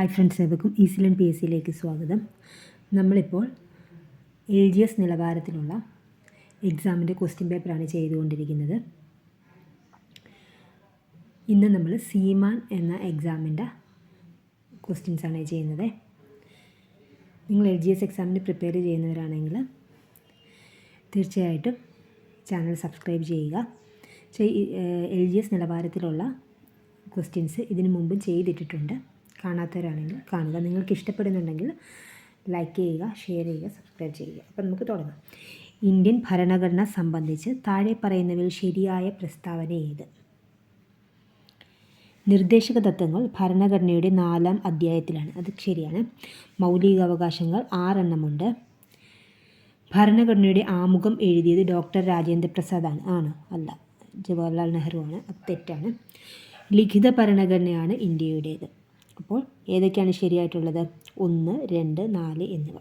Hi friends ഏവർക്കും ഈസിലൻ P S സിയിലേക്ക് സ്വാഗതം. നമ്മളിപ്പോൾ എൽ ജി എസ് നിലവാരത്തിലുള്ള എക്സാമിന്റെ ക്വസ്റ്റ്യൻ പേപ്പറാണ് ചെയ്തുകൊണ്ടിരിക്കുന്നത്. ഇന്ന് നമ്മൾ സീമാൻ എന്ന എക്സാമിന്റെ ക്വസ്റ്റ്യൻസാണ് ചെയ്യുന്നത്. നിങ്ങൾ എൽ ജി എസ് എക്സാമിന് പ്രിപ്പയർ ചെയ്യുന്നവരാണെങ്കിൽ തീർച്ചയായിട്ടും ചാനൽ സബ്സ്ക്രൈബ് ചെയ്യുക. എൽ ജി എസ് നിലവാരത്തിലുള്ള ക്വസ്റ്റ്യൻസ് ഇതിനു മുമ്പും ചെയ്തിട്ടിട്ടുണ്ട്. കാണാത്തവരാണെങ്കിൽ കാണുക. നിങ്ങൾക്ക് ഇഷ്ടപ്പെടുന്നുണ്ടെങ്കിൽ ലൈക്ക് ചെയ്യുക ഷെയർ ചെയ്യുക സബ്സ്ക്രൈബ് ചെയ്യുക. അപ്പം നമുക്ക് തുടങ്ങാം. ഇന്ത്യൻ ഭരണഘടന സംബന്ധിച്ച് താഴെ പറയുന്നവയിൽ ശരിയായ പ്രസ്താവന ഏത്? നിർദ്ദേശക തത്വങ്ങൾ ഭരണഘടനയുടെ നാലാം അധ്യായത്തിലാണ്. അത് ശരിയാണ്. മൗലികാവകാശങ്ങൾ ആറെണ്ണമുണ്ട്. ഭരണഘടനയുടെ ആമുഖം എഴുതിയത് ഡോക്ടർ രാജേന്ദ്ര പ്രസാദാണ് ആണ്. അല്ല ജവഹർലാൽ നെഹ്റു ആണ് അത് തെറ്റാണ്. ലിഖിത ഭരണഘടനയാണ് ഇന്ത്യയുടേത്. അപ്പോൾ ഏതൊക്കെയാണ് ശരിയായിട്ടുള്ളത്? ഒന്ന് രണ്ട് നാല് എന്നിവ.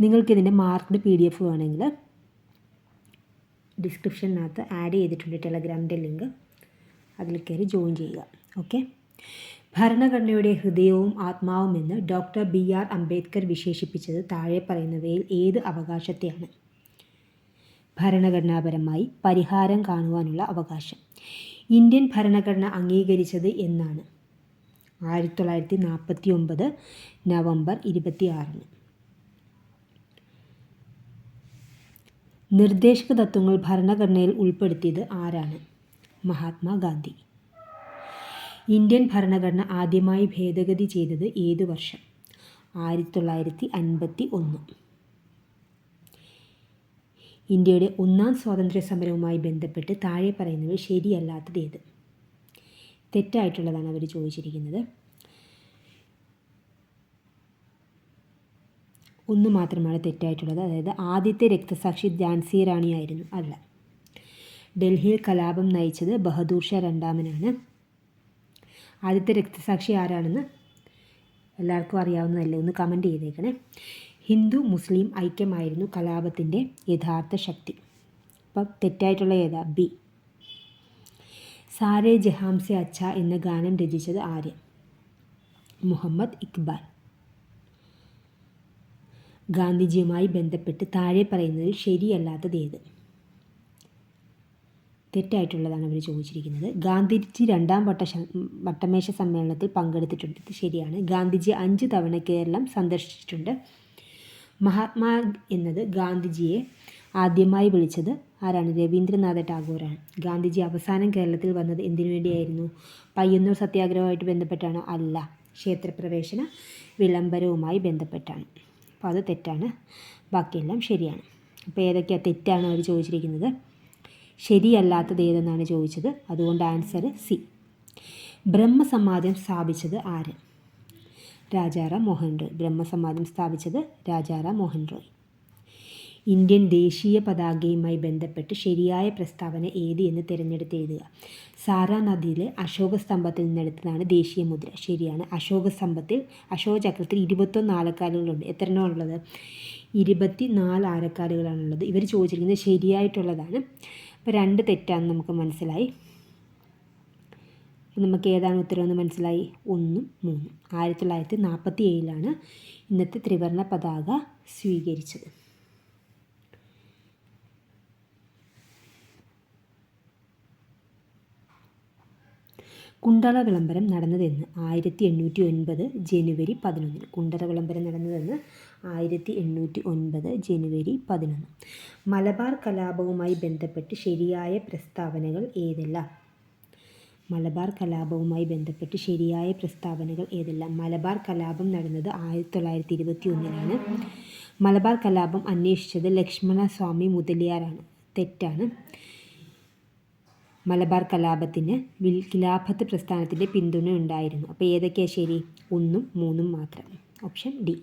നിങ്ങൾക്കിതിന്റെ മാർക്ക്ഡ് പി ഡി എഫ് വേണമെങ്കിൽ ഡിസ്ക്രിപ്ഷനകത്ത് ആഡ് ചെയ്തിട്ടുണ്ട് ടെലഗ്രാമിന്റെ ലിങ്ക്. അതിൽ കയറി ജോയിൻ ചെയ്യുക. ഓക്കെ? ഭരണഘടനയുടെ ഹൃദയവും ആത്മാവും എന്ന് ഡോക്ടർ ബി ആർ അംബേദ്കർ വിശേഷിപ്പിച്ചത് താഴെ പറയുന്നവയിൽ ഏത് അവകാശത്തെയാണ്? ഭരണഘടനാപരമായി പരിഹാരം കാണുവാനുള്ള അവകാശം. ഇന്ത്യൻ ഭരണഘടന അംഗീകരിച്ചത് എന്നാണ്. ആയിരത്തി തൊള്ളായിരത്തി നാൽപ്പത്തി ഒമ്പത് നവംബർ ഇരുപത്തി നിർദ്ദേശക തത്വങ്ങൾ ഭരണഘടനയിൽ ഉൾപ്പെടുത്തിയത് ആരാണ്? മഹാത്മാഗാന്ധി. ഇന്ത്യൻ ഭരണഘടന ആദ്യമായി ഭേദഗതി ചെയ്തത് ഏത് വർഷം? ആയിരത്തി തൊള്ളായിരത്തി അൻപത്തി ഒന്ന് ഇന്ത്യയുടെ ഒന്നാം സ്വാതന്ത്ര്യ സമരവുമായി ബന്ധപ്പെട്ട് താഴെ പറയുന്നവ ശരിയല്ലാത്തത് ഏത്? തെറ്റായിട്ടുള്ളതാണ് അവർ ചോദിച്ചിരിക്കുന്നത്. ഒന്ന് മാത്രമാണ് തെറ്റായിട്ടുള്ളത്. അതായത് ആദ്യത്തെ രക്തസാക്ഷി ഝാൻസി റാണിയായിരുന്നു അല്ല. ഡൽഹിയിൽ കലാപം നയിച്ചത് ബഹദൂർ ഷാ രണ്ടാമനാണ്. ആദ്യത്തെ രക്തസാക്ഷി ആരാണെന്ന് എല്ലാവർക്കും അറിയാവുന്നതല്ലേ? ഒന്ന് കമന്റ് ചെയ്തേക്കണേ. ഹിന്ദു മുസ്ലിം ഐക്യമായിരുന്നു കലാപത്തിന്റെ യഥാർത്ഥ ശക്തി. അപ്പം തെറ്റായിട്ടുള്ള ഏതാ? ബി. സാരേ ജഹാംസെ അച്ഛ എന്ന ഗാനം രചിച്ചത് ആര്യ. മുഹമ്മദ് ഇക്ബാൽ. ഗാന്ധിജിയുമായി ബന്ധപ്പെട്ട് താഴെ പറയുന്നതിൽ ഏത്? തെറ്റായിട്ടുള്ളതാണ് അവർ ചോദിച്ചിരിക്കുന്നത്. ഗാന്ധിജി രണ്ടാം വട്ട വട്ടമേശ സമ്മേളനത്തിൽ പങ്കെടുത്തിട്ടുണ്ട്. ഇത് ശരിയാണ്. ഗാന്ധിജി അഞ്ച് തവണ കേരളം സന്ദർശിച്ചിട്ടുണ്ട്. മഹാത്മാ എന്നത് ഗാന്ധിജിയെ ആദ്യമായി വിളിച്ചത് ആരാണ്? രവീന്ദ്രനാഥ ടാഗോറാണ്. ഗാന്ധിജി അവസാനം കേരളത്തിൽ വന്നത് എന്തിനു വേണ്ടിയായിരുന്നു പയ്യന്നൂർ സത്യാഗ്രഹവുമായിട്ട് ബന്ധപ്പെട്ടാണ്? അല്ല. ക്ഷേത്രപ്രവേശന വിളംബരവുമായി ബന്ധപ്പെട്ടാണ്. അപ്പോൾ അത് തെറ്റാണ്. ബാക്കിയെല്ലാം ശരിയാണ്. അപ്പോൾ ഏതൊക്കെയാണ് തെറ്റാണ് അവർ ചോദിച്ചിരിക്കുന്നത്? ശരിയല്ലാത്തത് ഏതെന്നാണ് ചോദിച്ചത്? അതുകൊണ്ട് ആൻസർ സി. ബ്രഹ്മസമാജം സ്ഥാപിച്ചത് ആര്? രാജാറാം മോഹൻ റോയ് ബ്രഹ്മസമാജം സ്ഥാപിച്ചത് രാജാറാം മോഹൻ റോയ് ഇന്ത്യൻ ദേശീയ പതാകയുമായി ബന്ധപ്പെട്ട് ശരിയായ പ്രസ്താവന ഏത് എന്ന് തിരഞ്ഞെടുത്ത് എഴുതുക. സാറാ നദിയിലെ അശോക സ്തംഭത്തിൽ നിന്നെടുത്തതാണ് ദേശീയ മുദ്ര. ശരിയാണ്. അശോക സ്തംഭത്തിൽ അശോക ചക്രത്തിൽ ഇരുപത്തൊന്ന് ആലക്കാലുകളുണ്ട്. എത്ര ഉള്ളത് ഇരുപത്തി നാല് ആരക്കാലുകളാണുള്ളത് ഇവർ ചോദിച്ചിരിക്കുന്നത് ശരിയായിട്ടുള്ളതാണ്. അപ്പോൾ രണ്ട് തെറ്റാണെന്ന് നമുക്ക് മനസ്സിലായി. നമുക്ക് ഏതാണ് ഉത്തരവെന്ന് മനസ്സിലായി? ഒന്നും മൂന്നും. ആയിരത്തി തൊള്ളായിരത്തി നാൽപ്പത്തി ഏഴിലാണ് ഇന്നത്തെ ത്രിവർണ പതാക സ്വീകരിച്ചത്. കുണ്ടള വിളംബരം നടന്നതെന്ന് ആയിരത്തി എണ്ണൂറ്റി ഒൻപത് ജനുവരി പതിനൊന്നിന്. കുണ്ടള വിളംബരം നടന്നതെന്ന് ആയിരത്തി എണ്ണൂറ്റി ഒൻപത് ജനുവരി പതിനൊന്ന്. മലബാർ കലാപവുമായി ബന്ധപ്പെട്ട് ശരിയായ പ്രസ്താവനകൾ ഏതെല്ലാം? മലബാർ കലാപവുമായി ബന്ധപ്പെട്ട് ശരിയായ പ്രസ്താവനകൾ ഏതെല്ലാം? മലബാർ കലാപം നടന്നത് ആയിരത്തി തൊള്ളായിരത്തി ഇരുപത്തി ഒന്നിലാണ് മലബാർ കലാപം അന്വേഷിച്ചത് ലക്ഷ്മണസ്വാമി മുതലിയാറാണ് തെറ്റാണ്. മലബാർ കലാപത്തിന് ഖിലാഫത്ത് പ്രസ്ഥാനത്തിന്റെ പിന്തുണ ഉണ്ടായിരുന്നു. അപ്പോൾ ഏതൊക്കെയാണ് ശരി? ഒന്നും മൂന്നും മാത്രം. Option D.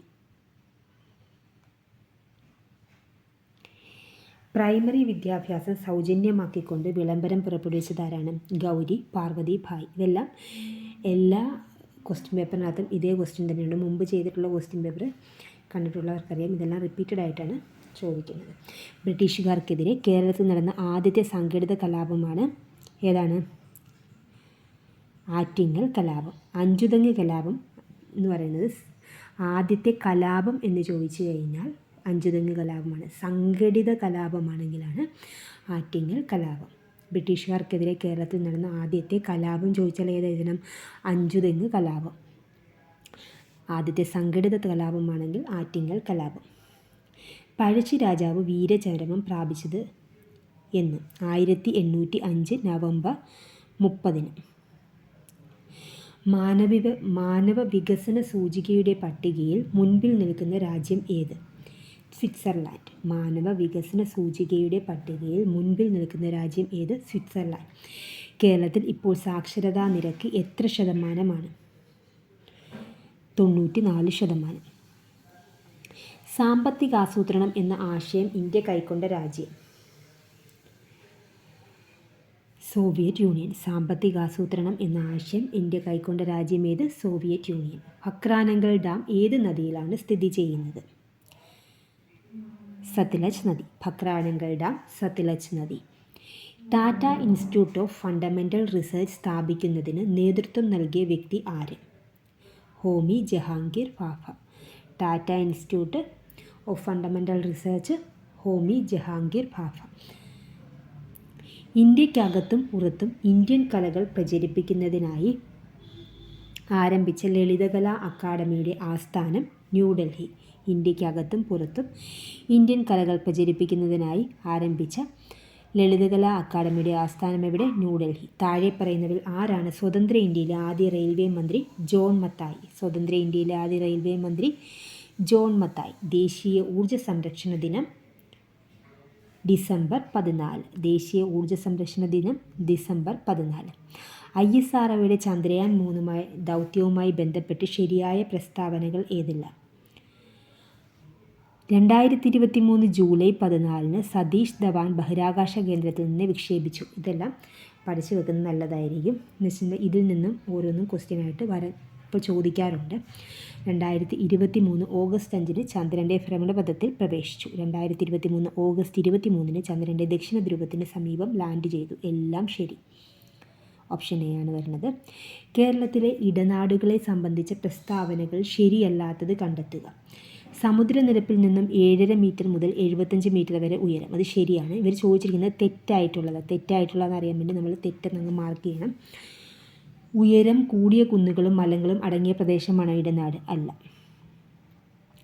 പ്രൈമറി വിദ്യാഭ്യാസം സൗജന്യമാക്കിക്കൊണ്ട് വിളംബരം പുറപ്പെടുവിച്ചതാരാണ്? ഗൗരി പാർവതി ഭായ്. ഇതെല്ലാം എല്ലാ ക്വസ്റ്റ്യൻ പേപ്പറിനകത്തും ഇതേ ക്വസ്റ്റ്യൻ തന്നെയാണ്. മുമ്പ് ചെയ്തിട്ടുള്ള ക്വസ്റ്റ്യൻ പേപ്പർ കണ്ടിട്ടുള്ളവർക്കറിയാം. ഇതെല്ലാം റിപ്പീറ്റഡ് ആയിട്ടാണ് ചോദിക്കുന്നത്. ബ്രിട്ടീഷുകാർക്കെതിരെ കേരളത്തിൽ നടന്ന ആദ്യത്തെ സംഘടിത കലാപമാണ് ഏതാണ്? ആറ്റിങ്ങൽ കലാപം അഞ്ചുതങ്ങി കലാപം എന്ന് പറയുന്നത് ആദ്യത്തെ കലാപം എന്ന് ചോദിച്ചു കഴിഞ്ഞാൽ അഞ്ചുതെങ്ങ് കലാപമാണ്. സംഘടിത കലാപമാണെങ്കിലാണ് ആറ്റിങ്ങൽ കലാപം. ബ്രിട്ടീഷുകാർക്കെതിരെ കേരളത്തിൽ നടന്ന ആദ്യത്തെ കലാപം ചോദിച്ചാൽ ഏതെഴുതണം അഞ്ചുതെങ്ങ് കലാപം. ആദ്യത്തെ സംഘടിത കലാപമാണെങ്കിൽ ആറ്റിങ്ങൽ കലാപം. പഴശ്ശി രാജാവ് വീരചരമം പ്രാപിച്ചത് എന്ന്. ആയിരത്തി എണ്ണൂറ്റി അഞ്ച് നവംബർ മുപ്പതിന്. മാനവിക മാനവ വികസന സൂചികയുടെ പട്ടികയിൽ മുൻപിൽ നിൽക്കുന്ന രാജ്യം ഏത്? സ്വിറ്റ്സർലാൻഡ്. മാനവ വികസന സൂചികയുടെ പട്ടികയിൽ മുൻപിൽ നിൽക്കുന്ന രാജ്യം ഏത്? സ്വിറ്റ്സർലാൻഡ്. കേരളത്തിൽ ഇപ്പോൾ സാക്ഷരതാ നിരക്ക് എത്ര ശതമാനമാണ്? തൊണ്ണൂറ്റി നാല് ശതമാനം. സാമ്പത്തികാസൂത്രണം എന്ന ആശയം ഇന്ത്യ കൈക്കൊണ്ട രാജ്യം. സോവിയറ്റ് യൂണിയൻ സാമ്പത്തിക ആസൂത്രണം എന്ന ആശയം ഇന്ത്യ കൈക്കൊണ്ട രാജ്യം ഏത് സോവിയറ്റ് യൂണിയൻ. ഭക്രാനങ്കൽ ഡാം ഏത് നദിയിലാണ് സ്ഥിതി ചെയ്യുന്നത്? സത്ലജ് നദി. ഭക്രാനങ്കൽ ഡാം സത്ലജ് നദി. Tata institute of fundamental research സ്ഥാപിക്കുന്നതിന് നേതൃത്വം നൽകിയ വ്യക്തി ആര്? Homi Jehangir Bhabha. Tata institute of fundamental research Homi Jehangir Bhabha. ഇന്ത്യക്കകത്തും പുറത്തും ഇന്ത്യൻ കലകൾ പ്രചരിപ്പിക്കുന്നതിനായി ആരംഭിച്ച ലളിതകലാ അക്കാദമിയുടെ ആസ്ഥാനം ന്യൂഡൽഹി ഇന്ത്യക്കകത്തും പുറത്തും ഇന്ത്യൻ കലകൾ പ്രചരിപ്പിക്കുന്നതിനായി ആരംഭിച്ച ലളിതകലാ അക്കാദമിയുടെ ആസ്ഥാനം എവിടെ? ന്യൂഡൽഹി താഴെ പറയുന്നവരിൽ ആരാണ് സ്വതന്ത്ര ഇന്ത്യയിലെ ആദ്യ റെയിൽവേ മന്ത്രി ജോൺ മത്തായി? സ്വതന്ത്ര ഇന്ത്യയിലെ ആദ്യ റെയിൽവേ മന്ത്രി ജോൺ മത്തായി. ദേശീയ ഊർജ സംരക്ഷണ ദിനം ഡിസംബർ പതിനാല്. ദേശീയ ഊർജ സംരക്ഷണ ദിനം ഡിസംബർ പതിനാല്. ഐ എസ് ആർ ഒയുടെ ചന്ദ്രയാൻ മൂന്നുമായി ദൗത്യവുമായി ബന്ധപ്പെട്ട് ശരിയായ പ്രസ്താവനകൾ ഏതില്ല? രണ്ടായിരത്തി ഇരുപത്തി മൂന്ന് ജൂലൈ പതിനാലിന് സതീഷ് ധവാൻ ബഹിരാകാശ കേന്ദ്രത്തിൽ നിന്ന് വിക്ഷേപിച്ചു. ഇതെല്ലാം പഠിച്ചു വെക്കുന്നത് നല്ലതായിരിക്കും. എന്ന് വെച്ചിട്ടുണ്ടെങ്കിൽ ഇതിൽ നിന്നും ഓരോന്നും ക്വസ്റ്റ്യനായിട്ട് വര ഇപ്പോൾ ചോദിക്കാറുണ്ട്. രണ്ടായിരത്തി ഇരുപത്തി മൂന്ന് ഓഗസ്റ്റ് അഞ്ചിന് ചന്ദ്രന്റെ ഭ്രമണപഥത്തിൽ പ്രവേശിച്ചു. രണ്ടായിരത്തി ഇരുപത്തി മൂന്ന് ഓഗസ്റ്റ് ഇരുപത്തി മൂന്നിന് ചന്ദ്രന്റെ ദക്ഷിണ ധ്രുവത്തിന് സമീപം ലാൻഡ് ചെയ്തു. എല്ലാം ശരി. ഓപ്ഷൻ എ ആണ് വരുന്നത്. കേരളത്തിലെ ഇടനാടുകളെ സംബന്ധിച്ച പ്രസ്താവനകൾ ശരിയല്ലാത്തത് കണ്ടെത്തുക. സമുദ്രനിരപ്പിൽ നിന്നും ഏഴര മീറ്റർ മുതൽ എഴുപത്തഞ്ച് മീറ്റർ വരെ ഉയരം. അത് ശരിയാണ്. ഇവർ ചോദിച്ചിരിക്കുന്നത് തെറ്റായിട്ടുള്ളത്. തെറ്റായിട്ടുള്ളതെന്ന് അറിയാൻ വേണ്ടി നമ്മൾ തെറ്റെന്നങ്ങ് മാർക്ക് ചെയ്യണം. ഉയരം കൂടിയ കുന്നുകളും മലങ്ങളും അടങ്ങിയ പ്രദേശമാണ് ഇടനാട് അല്ല.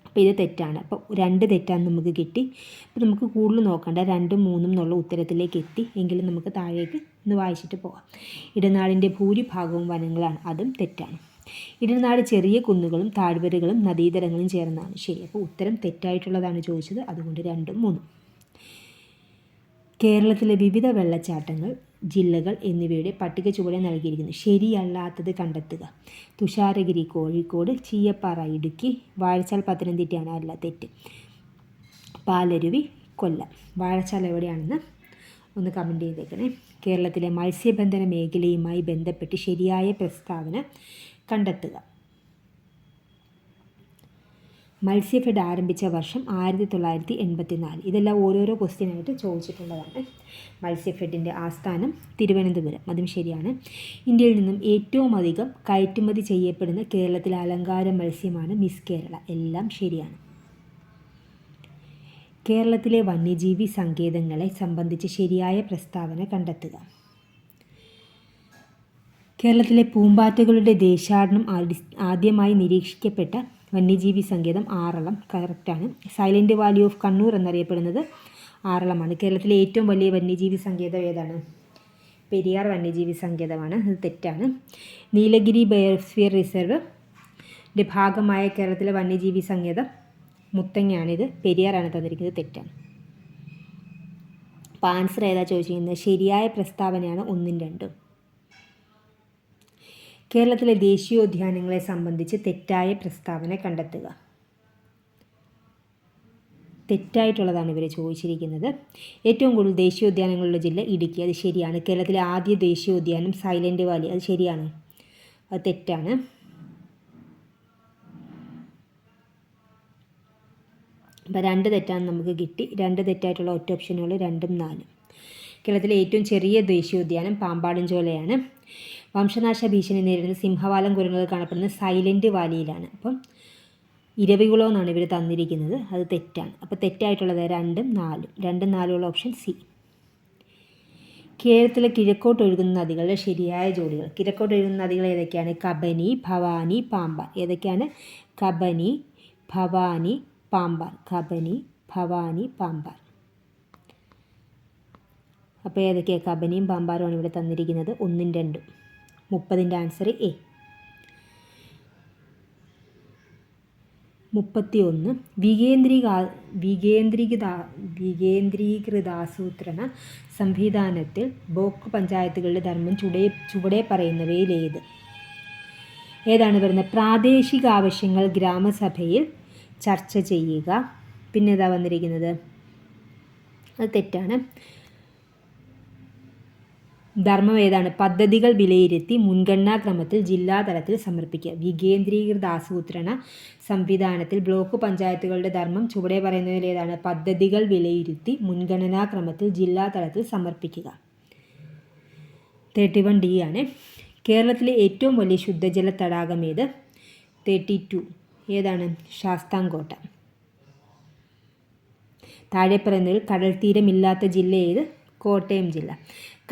അപ്പോൾ ഇത് തെറ്റാണ്. അപ്പോൾ രണ്ട് തെറ്റാണ് നമുക്ക് കിട്ടി. അപ്പോൾ നമുക്ക് കൂടുതൽ നോക്കണ്ട. രണ്ടും മൂന്നും എന്നുള്ള ഉത്തരത്തിലേക്ക് എത്തി. എങ്കിലും നമുക്ക് താഴേക്ക് ഒന്ന് വായിച്ചിട്ട് പോകാം ഇടനാടിന്റെ ഭൂരിഭാഗവും വനങ്ങളാണ്. അതും തെറ്റാണ്. ഇടനാട് ചെറിയ കുന്നുകളും താഴ്വരകളും നദീതരങ്ങളും ചേർന്നാണ്. ശരി. അപ്പോൾ ഉത്തരം തെറ്റായിട്ടുള്ളതാണ് ചോദിച്ചത്. അതുകൊണ്ട് രണ്ടും മൂന്നും. കേരളത്തിലെ വിവിധ വെള്ളച്ചാട്ടങ്ങൾ ജില്ലകൾ എന്നിവയുടെ പട്ടിക ചുവടെ നൽകിയിരിക്കുന്നു. ശരിയല്ലാത്തത് കണ്ടെത്തുക. തുഷാരഗിരി കോഴിക്കോട് ചീയപ്പാറ ഇടുക്കി വാഴച്ചാൽ പത്തനംതിട്ടയാണ് അല്ല തെറ്റ്. പാലരുവി കൊല്ലം. വാഴച്ചാൽ എവിടെയാണെന്ന് ഒന്ന് കമന്റ് ചെയ്തേക്കണേ. കേരളത്തിലെ മത്സ്യബന്ധന മേഖലയുമായി ബന്ധപ്പെട്ട് ശരിയായ പ്രസ്താവന കണ്ടെത്തുക. മത്സ്യഫെഡ് ആരംഭിച്ച വർഷം ആയിരത്തി തൊള്ളായിരത്തി എൺപത്തി നാല് ഇതെല്ലാം ഓരോരോ ക്വസ്റ്റ്യനായിട്ട് ചോദിച്ചിട്ടുള്ളതാണ്. മത്സ്യഫെഡിന്റെ ആസ്ഥാനം തിരുവനന്തപുരം. അതും ശരിയാണ്. ഇന്ത്യയിൽ നിന്നും ഏറ്റവും അധികം കയറ്റുമതി ചെയ്യപ്പെടുന്ന കേരളത്തിലെ അലങ്കാര മത്സ്യമാണ് മിസ് കേരള. എല്ലാം ശരിയാണ്. കേരളത്തിലെ വന്യജീവി സങ്കേതങ്ങളെ സംബന്ധിച്ച് ശരിയായ പ്രസ്താവന കണ്ടെത്തുക. കേരളത്തിലെ പൂമ്പാറ്റകളുടെ ദേശാടനം ആദ്യമായി നിരീക്ഷിക്കപ്പെട്ട വന്യജീവി സങ്കേതം ആറളം കറക്റ്റാണ് സൈലന്റ് വാലി ഓഫ് കണ്ണൂർ എന്നറിയപ്പെടുന്നത് ആറളമാണ്. കേരളത്തിലെ ഏറ്റവും വലിയ വന്യജീവി സങ്കേതം ഏതാണ്? പെരിയാർ വന്യജീവി സങ്കേതമാണ്. അത് തെറ്റാണ്. നീലഗിരി ബയോസ്ഫിയർ റിസർവ് ഭാഗമായ കേരളത്തിലെ വന്യജീവി സങ്കേതം മുത്തങ്ങയാണിത്. പെരിയാറാണ് തന്നിരിക്കുന്നത്. തെറ്റാണ്. അപ്പോൾ ആൻസർ ഏതാ ചോദിച്ചിരിക്കുന്നത്? ശരിയായ പ്രസ്താവനയാണ് ഒന്നും രണ്ടും. കേരളത്തിലെ ദേശീയോദ്യാനങ്ങളെ സംബന്ധിച്ച് തെറ്റായ പ്രസ്താവന കണ്ടെത്തുക. തെറ്റായിട്ടുള്ളതാണ് ഇവർ ചോദിച്ചിരിക്കുന്നത്. ഏറ്റവും കൂടുതൽ ദേശീയോദ്യാനങ്ങളുള്ള ജില്ല ഇടുക്കി. അത് ശരിയാണ്. കേരളത്തിലെ ആദ്യ ദേശീയോദ്യാനം സൈലന്റ് വാലി. അത് ശരിയാണ്. അത് തെറ്റാണ്. അപ്പോൾ രണ്ട് തെറ്റാണ് നമുക്ക് കിട്ടി. രണ്ട് തെറ്റായിട്ടുള്ള ഒറ്റ ഓപ്ഷനുകൾ രണ്ടും നാലും. കേരളത്തിലെ ഏറ്റവും ചെറിയ ദേശീയോദ്യാനം പാമ്പാടുംചോലയാണ് വംശനാശ ഭീഷണി നേരിടുന്ന സിംഹവാലം കുരങ്ങുകൾ കാണപ്പെടുന്ന സൈലന്റ് വാലിയിലാണ്. അപ്പം ഇരവികുളം എന്നാണ് ഇവർ തന്നിരിക്കുന്നത്. അത് തെറ്റാണ്. അപ്പോൾ തെറ്റായിട്ടുള്ളത് രണ്ടും നാലും. രണ്ടും നാലുമുള്ള ഓപ്ഷൻ സി. കേരളത്തിലെ കിഴക്കോട്ട് ഒഴുകുന്ന നദികളുടെ ശരിയായ ജോഡികൾ. കിഴക്കോട്ട് ഒഴുകുന്ന നദികൾ ഏതൊക്കെയാണ്? കബനി ഭവാനി പാമ്പാർ. ഏതൊക്കെയാണ്? കബനി ഭവാനി പാമ്പാർ. കബനി ഭവാനി പാമ്പാർ. അപ്പോൾ ഏതൊക്കെയാണ് കബനിയും പാമ്പാരമാണ് ഇവിടെ തന്നിരിക്കുന്നത്. ഒന്നും രണ്ടും. മുപ്പതിന്റെ ആൻസർ എ മുപ്പത്തി ഒന്ന് വികേന്ദ്രീക വികേന്ദ്രീകൃത വികേന്ദ്രീകൃതാസൂത്രണ സംവിധാനത്തിൽ ബോക്ക് പഞ്ചായത്തുകളുടെ ധർമ്മം ചുടേ ചുവടെ പറയുന്നവയിലേത് ഏതാണ് വരുന്നത്? പ്രാദേശിക ആവശ്യങ്ങൾ ഗ്രാമസഭയിൽ ചർച്ച ചെയ്യുക. പിന്നെ ഏതാ വന്നിരിക്കുന്നത്? അത് തെറ്റാണ്. ധർമ്മം ഏതാണ് പദ്ധതികൾ വിലയിരുത്തി മുൻഗണനാക്രമത്തിൽ ജില്ലാതലത്തിൽ സമർപ്പിക്കുക. വികേന്ദ്രീകൃത ആസൂത്രണ സംവിധാനത്തിൽ ബ്ലോക്ക് പഞ്ചായത്തുകളുടെ ധർമ്മം ചുവടെ പറയുന്നതിൽ ഏതാണ്? പദ്ധതികൾ വിലയിരുത്തി മുൻഗണനാക്രമത്തിൽ ജില്ലാതലത്തിൽ സമർപ്പിക്കുക. തേർട്ടി വൺ ഡി ആണ്. കേരളത്തിലെ ഏറ്റവും വലിയ ശുദ്ധജല തടാകം ഏത്? Thirty two. ഏതാണ്? ശാസ്താംകോട്ട. താഴെ പറയുന്നതിൽ കടൽ തീരമില്ലാത്ത ജില്ല ഏത്? കോട്ടയം ജില്ല.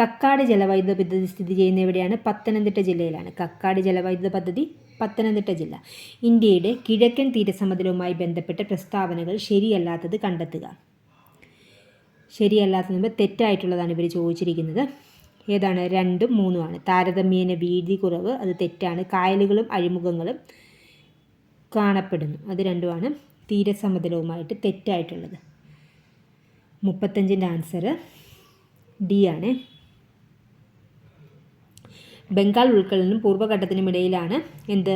കക്കാട് ജലവൈദ്യുത പദ്ധതി സ്ഥിതി ചെയ്യുന്ന എവിടെയാണ്? പത്തനംതിട്ട ജില്ലയിലാണ്. കക്കാട് ജലവൈദ്യുത പദ്ധതി പത്തനംതിട്ട ജില്ല. ഇന്ത്യയുടെ കിഴക്കൻ തീരസമതലവുമായി ബന്ധപ്പെട്ട പ്രസ്താവനകൾ ശരിയല്ലാത്തത് കണ്ടെത്തുക. ശരിയല്ലാത്തത് തെറ്റായിട്ടുള്ളതാണ് ഇവർ ചോദിച്ചിരിക്കുന്നത്. ഏതാണ്? രണ്ടും മൂന്നുമാണ് താരതമ്യേന വീതി കുറവ് അത് തെറ്റാണ്. കായലുകളും അഴിമുഖങ്ങളും കാണപ്പെടുന്നു. അത് രണ്ടുമാണ് തീരസമതലവുമായിട്ട് തെറ്റായിട്ടുള്ളത്. മുപ്പത്തഞ്ചിന്റെ ആൻസർ ഡി ആണ്. ബംഗാൾ ഉൾക്കടലിനും പൂർവഘട്ടത്തിനുമിടയിലാണ് എന്ത്?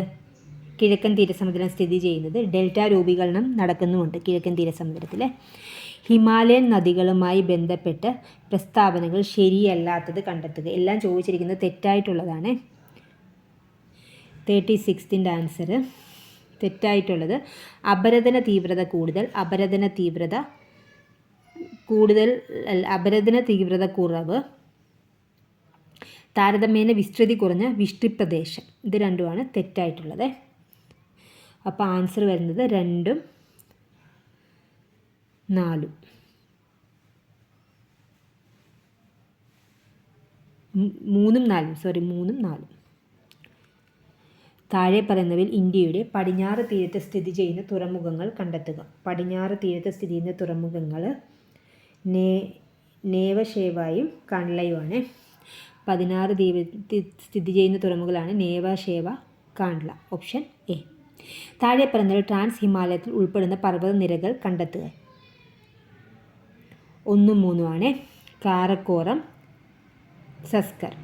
കിഴക്കൻ തീരസമുദ്രം സ്ഥിതി ചെയ്യുന്നത്. ഡെൽറ്റ രൂപീകരണം നടക്കുന്നുമുണ്ട് കിഴക്കൻ തീരസമുദ്രത്തിൽ ഹിമാലയൻ നദികളുമായി ബന്ധപ്പെട്ട് പ്രസ്താവനകൾ ശരിയല്ലാത്തത് കണ്ടെത്തുക. എല്ലാം ചോദിച്ചിരിക്കുന്നത് തെറ്റായിട്ടുള്ളതാണ്. Thirty സിക്സ്തിന്റെ answer. തെറ്റായിട്ടുള്ളത്. അപരതന തീവ്രത കൂടുതൽ അപരതന തീവ്രത കൂടുതൽ അപരതന തീവ്രത കുറവ് താരതമ്യേന വിസ്തൃതി കുറഞ്ഞ വിഷ്ടിപ്രദേശം. ഇത് രണ്ടുമാണ് തെറ്റായിട്ടുള്ളത്. അപ്പോൾ ആൻസർ വരുന്നത് രണ്ടും നാലും. മൂന്നും നാലും. സോറി മൂന്നും നാലും. താഴെ പറയുന്നവയിൽ ഇന്ത്യയുടെ പടിഞ്ഞാറ് തീരത്ത് സ്ഥിതി ചെയ്യുന്ന തുറമുഖങ്ങൾ കണ്ടെത്തുക. പടിഞ്ഞാറ് തീരത്ത് സ്ഥിതി ചെയ്യുന്ന തുറമുഖങ്ങൾ നേ നേവശേവായും കൺലയുമാണ്. പതിനാറ് ദ്വീപത്തിൽ സ്ഥിതി ചെയ്യുന്ന തുറമുഖങ്ങളാണ് നേവശേവ കാണ്ട്ല ഓപ്ഷൻ എ. താഴെ പറഞ്ഞത് ട്രാൻസ് ഹിമാലയത്തിൽ ഉൾപ്പെടുന്ന പർവത നിരകൾ കണ്ടെത്തുക. ഒന്നും മൂന്നും ആണ്. കാറക്കോറം സസ്കർ.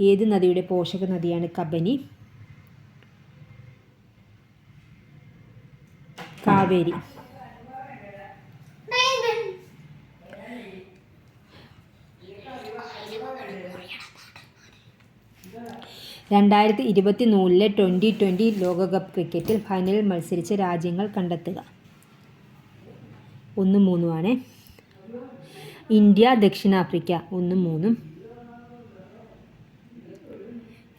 ഏത് നദിയുടെ പോഷക നദിയാണ് കബനി? കാവേരി. രണ്ടായിരത്തി ഇരുപത്തി മൂന്നിലെ ട്വന്റി ട്വന്റി ലോകകപ്പ് ക്രിക്കറ്റിൽ ഫൈനലിൽ മത്സരിച്ച രാജ്യങ്ങൾ കണ്ടെത്തുക. ഒന്നും മൂന്നുമാണ് ഇന്ത്യ ദക്ഷിണാഫ്രിക്ക ഒന്നും മൂന്നും.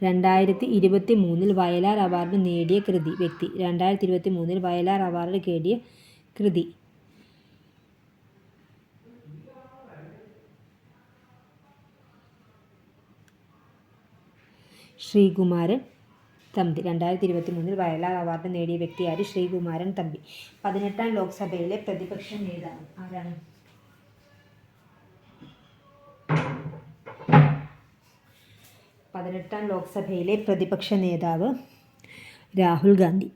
രണ്ടായിരത്തി ഇരുപത്തി മൂന്നിൽ വയലാർ അവാർഡ് നേടിയ കൃതി വ്യക്തി. രണ്ടായിരത്തി ഇരുപത്തി മൂന്നിൽ വയലാർ അവാർഡ് നേടിയ കൃതി ശ്രീകുമാരൻ തമ്പി. രണ്ടായിരത്തി ഇരുപത്തി മൂന്നിൽ വയലാർ അവാർഡ് നേടിയ വ്യക്തിയാര് ശ്രീകുമാരൻ തമ്പി. പതിനെട്ടാം ലോക്സഭയിലെ പ്രതിപക്ഷ നേതാവ് ആരാണ്? പതിനെട്ടാം ലോക്സഭയിലെ പ്രതിപക്ഷ നേതാവ് രാഹുൽ ഗാന്ധി.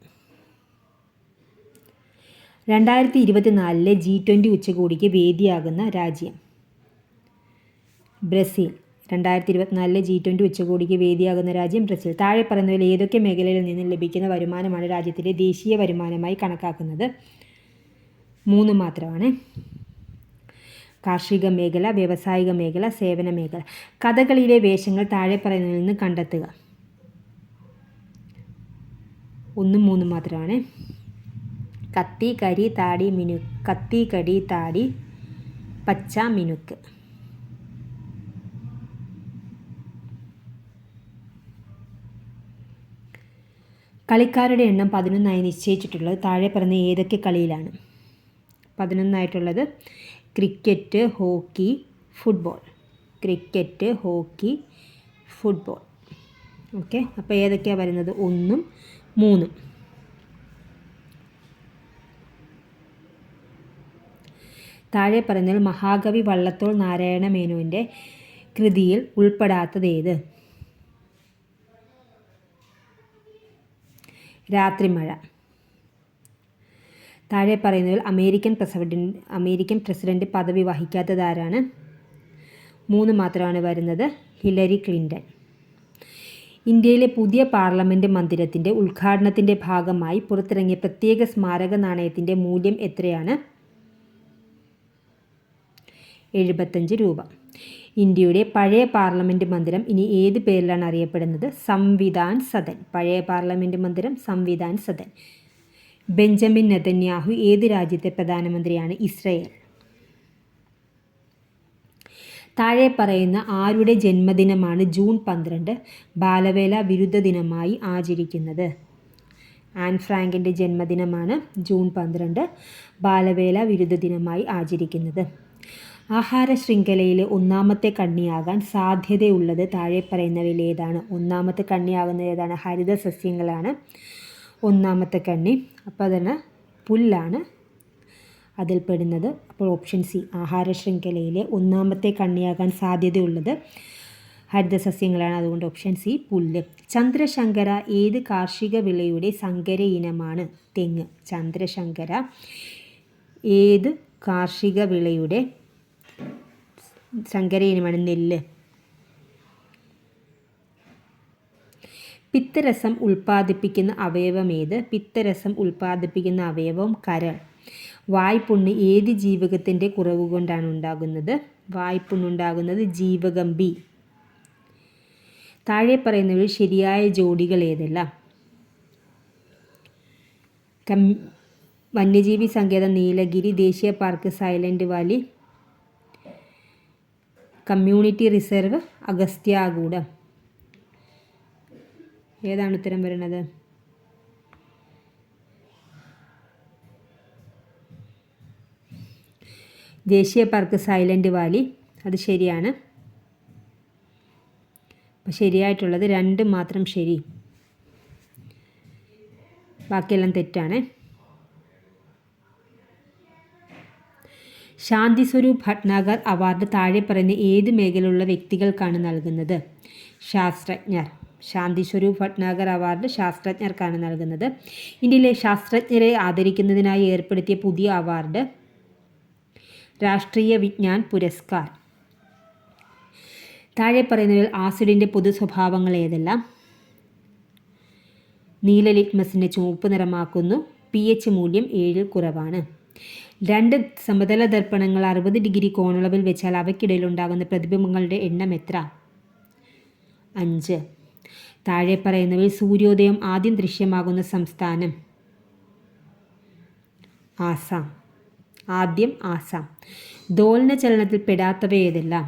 രണ്ടായിരത്തി ഇരുപത്തിനാലിലെ ജി ട്വന്റി ഉച്ചകോടിക്ക് വേദിയാകുന്ന രാജ്യം ബ്രസീൽ. രണ്ടായിരത്തി ഇരുപത്തിനാലിലെ ജി ട്വന്റി ഉച്ചകോടിക്ക് വേദിയാകുന്ന രാജ്യം ബ്രസീൽ. താഴെ പറയുന്നതിൽ ഏതൊക്കെ മേഖലയിൽ നിന്നും ലഭിക്കുന്ന വരുമാനമാണ് രാജ്യത്തിന്റെ ദേശീയ വരുമാനമായി കണക്കാക്കുന്നത്? മൂന്ന് മാത്രമാണ്. കാർഷിക മേഖല വ്യവസായിക മേഖല സേവന മേഖല. കഥകളിയിലെ വേഷങ്ങൾ താഴെ പറയുന്നതിൽ നിന്ന് കണ്ടെത്തുക. ഒന്നും മൂന്നും മാത്രമാണ്. കത്തി കരി താടി മിനു കത്തി കടി താടി പച്ച മിനുക്ക്. കളിക്കാരുടെ എണ്ണം പതിനൊന്നായി നിശ്ചയിച്ചിട്ടുള്ളത് താഴെ പറഞ്ഞ ഏതൊക്കെ കളിയിലാണ്? പതിനൊന്നായിട്ടുള്ളത് cricket hockey football. Cricket hockey football. Okay അപ്പോൾ ഏതൊക്കെയാണ് വരുന്നത്? ഒന്നും മൂന്നും. താഴെ പറഞ്ഞാൽ മഹാകവി വള്ളത്തോൾ നാരായണ മേനോന്റെ കൃതിയിൽ ഉൾപ്പെടാത്തത് ഏത്? രാത്രിമഴ. താഴെ പറയുന്നതിൽ അമേരിക്കൻ പ്രസിഡന്റ് അമേരിക്കൻ പ്രസിഡന്റ് പദവി വഹിക്കാത്തതാരാണ്? മൂന്ന് മാത്രമാണ് വരുന്നത്. ഹിലരി ക്ലിന്റൺ ഇന്ത്യയിലെ പുതിയ പാർലമെന്റ് മന്ദിരത്തിന്റെ ഉദ്ഘാടനത്തിന്റെ ഭാഗമായി പുറത്തിറങ്ങിയ പ്രത്യേക സ്മാരക നാണയത്തിന്റെ മൂല്യം എത്രയാണ്? എഴുപത്തഞ്ച് രൂപ. ഇന്ത്യയുടെ പഴയ പാർലമെന്റ് മന്ദിരം ഇനി ഏത് പേരിലാണ് അറിയപ്പെടുന്നത്? സംവിധാൻ സദൻ. പഴയ പാർലമെന്റ് മന്ദിരം സംവിധാൻ സദൻ. ബെഞ്ചമിൻ നെതന്യാഹു ഏത് രാജ്യത്തെ പ്രധാനമന്ത്രിയാണ്? ഇസ്രയേൽ. താഴെ പറയുന്ന ആരുടെ ജന്മദിനമാണ് ജൂൺ പന്ത്രണ്ട്? ബാലവേല വിരുദ്ധ ദിനമായി ആചരിക്കുന്നത്. ആൻ ഫ്രാങ്കിന്റെ ജന്മദിനമാണ് ജൂൺ പന്ത്രണ്ട്. ബാലവേല വിരുദ്ധ ദിനമായി ആചരിക്കുന്നത്. ആഹാര ശൃംഖലയിലെ ഒന്നാമത്തെ കണ്ണിയാകാൻ സാധ്യതയുള്ളത് താഴെ പറയുന്നവയിൽ ഏതാണ് ഒന്നാമത്തെ കണ്ണിയാകുന്നത് ഏതാണ്? ഹരിത സസ്യങ്ങളാണ് ഒന്നാമത്തെ കണ്ണി അപ്പോൾ അതിന് പുല്ലാണ് അതിൽ പെടുന്നത്. അപ്പോൾ ഓപ്ഷൻ സി ആഹാര ശൃംഖലയിലെ ഒന്നാമത്തെ കണ്ണിയാകാൻ സാധ്യതയുള്ളത് ഹരിതസസ്യങ്ങളാണ്. അതുകൊണ്ട് ഓപ്ഷൻ സി പുല്ല്. ചന്ദ്രശങ്കര ഏത് കാർഷിക വിളയുടെ സങ്കര ഇനമാണ്? തെങ്ങ്. ചന്ദ്രശങ്കര ഏത് കാർഷിക വിളയുടെ സങ്കര ഇനമാണ് നെല്ല്. പിത്തരസം ഉൽപ്പാദിപ്പിക്കുന്ന അവയവം ഏത്? പിത്തരസം ഉൽപ്പാദിപ്പിക്കുന്ന അവയവം കരൾ. വായ്പുണ്ണ് ഏത് ജീവകത്തിന്റെ കുറവ് കൊണ്ടാണ് ഉണ്ടാകുന്നത്? വായ്പുണ്ണുണ്ടാകുന്നത് ജീവകം ബി താഴെ പറയുന്നവയിൽ ശരിയായ ജോഡികൾ ഏതെല്ലാം? കം വന്യജീവി സങ്കേതം നീലഗിരി ദേശീയ park silent valley community reserve Agasthyakoodam ഏതാണ് ഉത്തരം വരുന്നത് ദേശീയ പാർക്ക് സൈലന്റ് വാലി. അത് ശരിയാണ്. അപ്പോൾ ശരിയായിട്ടുള്ളത് രണ്ട് മാത്രം ശരി. ബാക്കിയെല്ലാം തെറ്റാണ്. ശാന്തി സ്വരൂപ് ഭട്നാഗർ അവാർഡ് താഴെ പറയുന്ന ഏത് മേഖലയിലുള്ള വ്യക്തികൾക്കാണ് നൽകുന്നത്? ശാസ്ത്രജ്ഞർ. ശാന്തി സ്വരൂപ് ഭട്നാഗർ അവാർഡ് ശാസ്ത്രജ്ഞർക്കാണ് നൽകുന്നത്. ഇന്ത്യയിലെ ശാസ്ത്രജ്ഞരെ ആദരിക്കുന്നതിനായി ഏർപ്പെടുത്തിയ പുതിയ അവാർഡ് രാഷ്ട്രീയ വിജ്ഞാൻ പുരസ്കാർ. താഴെ പറയുന്നതിൽ ആസിഡിന്റെ പൊതു സ്വഭാവങ്ങൾ ഏതെല്ലാം? നീല ലിറ്റ്മസിന്റെ ചുവപ്പ് നിറമാക്കുന്നു. പി എച്ച് മൂല്യം ഏഴിൽ കുറവാണ്. രണ്ട് സമതല ദർപ്പണങ്ങൾ അറുപത് ഡിഗ്രി കോണളവിൽ വെച്ചാൽ അവയ്ക്കിടയിൽ ഉണ്ടാകുന്ന പ്രതിബിംബങ്ങളുടെ എണ്ണം എത്ര? അഞ്ച്. താഴെ പറയുന്നവയിൽ സൂര്യോദയം ആദ്യം ദൃശ്യമാകുന്ന സംസ്ഥാനം? ആസാം. ആദ്യം ആസാം. ദോലന ചലനത്തിൽ പെടാത്തവ ഏതെല്ലാം?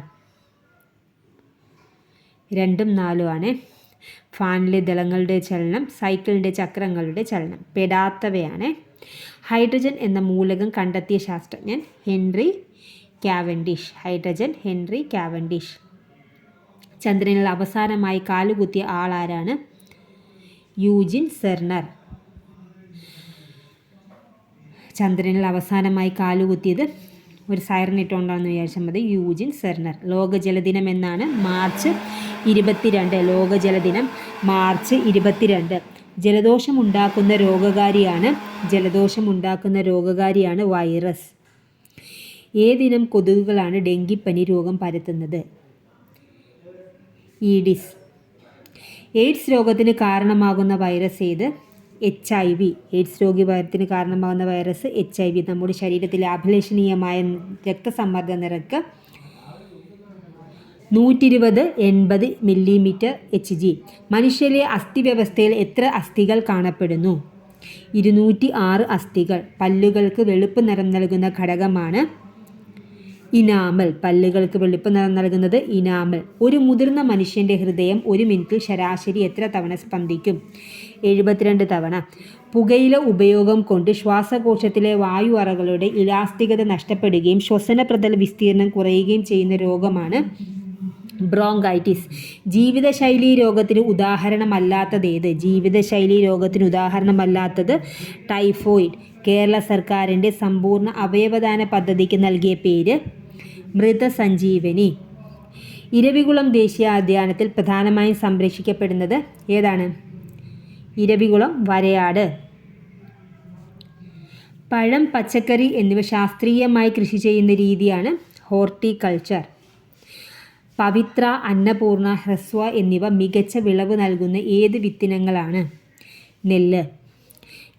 രണ്ടും നാലും ആണ്. ഫാനിലെ ദളങ്ങളുടെ ചലനം സൈക്കിളിന്റെ ചക്രങ്ങളുടെ ചലനം പെടാത്തവയാണ്. ഹൈഡ്രജൻ എന്ന മൂലകം കണ്ടെത്തിയ ശാസ്ത്രജ്ഞൻ Henry Cavendish. Hydrogen Henry Cavendish. ചന്ദ്രനിൽ അവസാനമായി കാലുകുത്തിയ ആളാരാണ്? Eugene Cernan. ചന്ദ്രനിൽ അവസാനമായി കാലുകുത്തിയത് ഒരു സൈറൻ ഇട്ടുകൊണ്ടാണെന്ന് വിചാരിച്ചാൽ മതി. Eugene Cernan. ലോക ജലദിനം എന്നാണ് മാർച്ച് ഇരുപത്തിരണ്ട്. ലോക ജലദിനം മാർച്ച് ഇരുപത്തിരണ്ട്. ജലദോഷമുണ്ടാക്കുന്ന രോഗകാരിയാണ് ജലദോഷമുണ്ടാക്കുന്ന രോഗകാരിയാണ് വൈറസ്. ഏതിനം കൊതുകുകളാണ് ഡെങ്കിപ്പനി രോഗം പരത്തുന്നത്? ഈഡിസ്. എയ്ഡ്സ് രോഗത്തിന് കാരണമാകുന്ന വൈറസ് ഏത്? H I V. എയ്ഡ്സ് രോഗി വൈറത്തിന് കാരണമാകുന്ന വൈറസ് എച്ച് ഐ വി. നമ്മുടെ ശരീരത്തിലെ അഭിലഷണീയമായ രക്തസമ്മർദ്ദ നിരക്ക് നൂറ്റിരുപത് എൺപത് മില്ലിമീറ്റർ എച്ച് ജി. മനുഷ്യരിലെ അസ്ഥിവ്യവസ്ഥയിൽ എത്ര അസ്ഥികൾ കാണപ്പെടുന്നു? ഇരുന്നൂറ്റി ആറ് അസ്ഥികൾ. പല്ലുകൾക്ക് വെളുപ്പ് നിറം നൽകുന്ന ഘടകമാണ് ഇനാമൽ. പല്ലുകൾക്ക് വെളുപ്പ് നിറം നൽകുന്നത് ഇനാമൽ. ഒരു മുതിർന്ന മനുഷ്യന്റെ ഹൃദയം ഒരു മിനിറ്റിൽ ശരാശരി എത്ര തവണ സ്പന്ദിക്കും? എഴുപത്തിരണ്ട് തവണ. പുകയില ഉപയോഗം കൊണ്ട് ശ്വാസകോശത്തിലെ വായു അറകളുടെ ഇലാസ്തികത നഷ്ടപ്പെടുകയും ശ്വസന പ്രതല വിസ്തീർണം കുറയുകയും ചെയ്യുന്ന രോഗമാണ് ബ്രോങ്കൈറ്റിസ് ജീവിതശൈലി രോഗത്തിന് ഉദാഹരണമല്ലാത്തതേത്? ജീവിതശൈലി രോഗത്തിന് ഉദാഹരണമല്ലാത്തത് ടൈഫോയിഡ്. കേരള സർക്കാരിന്റെ സമ്പൂർണ അവയവദാന പദ്ധതിക്ക് നൽകിയ പേര് മൃതസഞ്ജീവനി. ഇരവികുളം ദേശീയോദ്യാനത്തിൽ പ്രധാനമായും സംരക്ഷിക്കപ്പെടുന്നത് ഏതാണ്? ഇരവികുളം വരയാട്. പഴം പച്ചക്കറി എന്നിവ ശാസ്ത്രീയമായി കൃഷി ചെയ്യുന്ന രീതിയാണ് ഹോർട്ടിക്കൾച്ചർ. പവിത്ര അന്നപൂർണ ഹ്രസ്വ എന്നിവ മികച്ച വിളവ് നൽകുന്ന ഏത് വിത്തിനങ്ങളാണ്? നെല്ല്.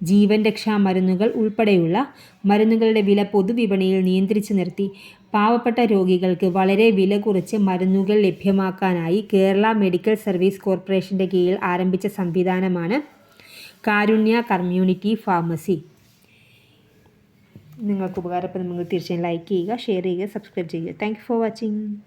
ജീവൻ രക്ഷാ മരുന്നുകൾ ഉൾപ്പെടെയുള്ള മരുന്നുകളുടെ വില പൊതുവിപണിയിൽ നിയന്ത്രിച്ചു നിർത്തി. പാവപ്പെട്ട രോഗികൾക്ക് വളരെ വില കുറച്ച് മരുന്നുകൾ ലഭ്യമാക്കാനായി കേരള മെഡിക്കൽ സർവീസ് കോർപ്പറേഷന്റെ കീഴിൽ ആരംഭിച്ച സംവിധാനമാണ് കാരുണ്യ കമ്മ്യൂണിറ്റി ഫാർമസി. നിങ്ങൾക്ക് ഉപകാരപ്പെടുന്നെങ്കിൽ തീർച്ചയായും ലൈക്ക് ചെയ്യുക ഷെയർ ചെയ്യുക സബ്സ്ക്രൈബ് ചെയ്യുക. Thank for watching.